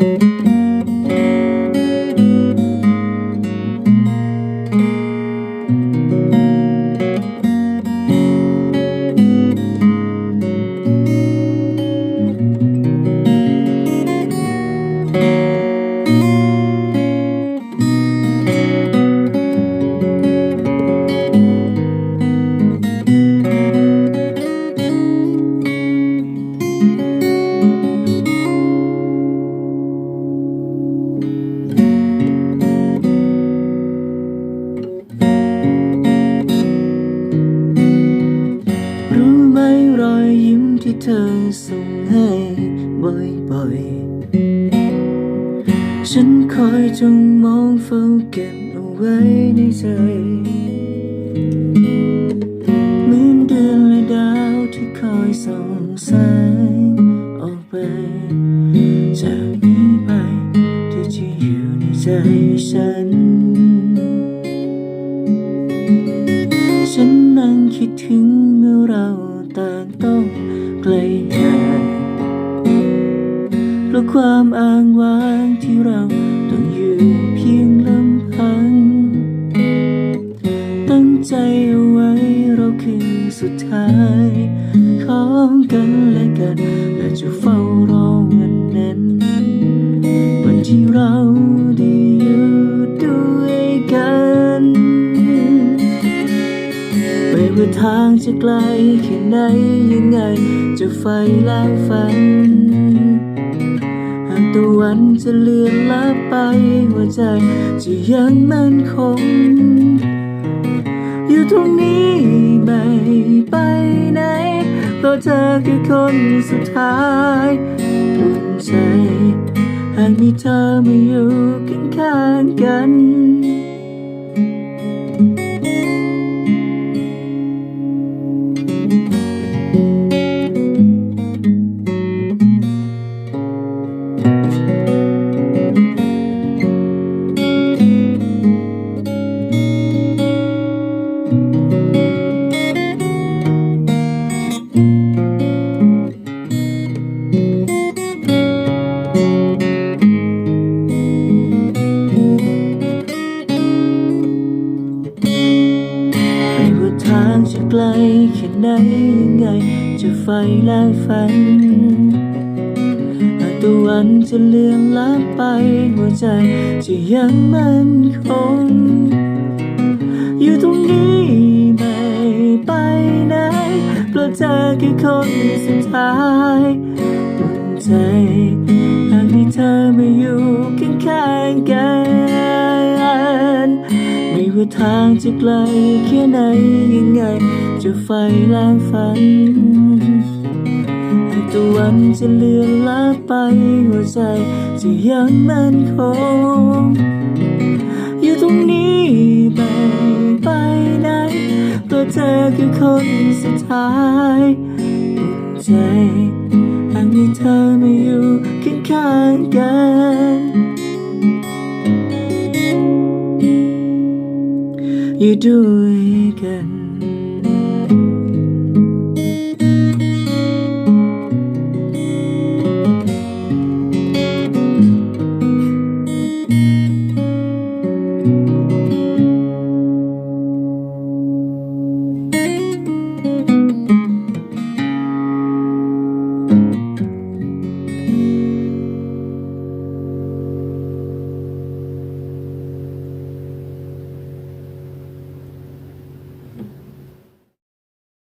รู้ บ่อยฉันคอยจงมองเฝ้าเก็บเอาไว้ในใจเหมือนเดือนและดาวที่คอยส่องแสงออกไป จากนี้ไปเธอจะอยู่ในใจฉัน ฉันนั่งคิดถึงายของกันและกันและจะเฝ้ารอวันนั้น วันที่เราได้อยู่ด้วยกัน ไม่ว่าทางจะไกลแค่ไหนยังไง จะไฟและฝัน หากตะวันจะเลือนลับไปหัวใจจะยังมั่นคง อยู่ตรงนี้ไม่ไปไหนเพราะเธอคือคนสุดท้ายอุ่นใจหากมีเธอมาอยู่ข้างๆกัน ไกลแค่ไหนยังไง จะไฟและฝันหากตะวันจะเลือนลับไป หัวใจจะยังมั่นคง อยู่ตรงนี้ไม่ไปไหนเพราะเธอคือคนสุดท้ายอุ่นใจหากมีเธอไมาอยู่ ทางจะไกลแค่ไหนยังไง จะไฟและฝันตะวันจะเลือนลับไปหัวใจจะยังมั่นคงอยู่ตรงนี้ไม่ไปไหนเพราะเธอคือคนสุดท้ายใจหากมีเธอมาอยู่ข้างๆกัน you do it again.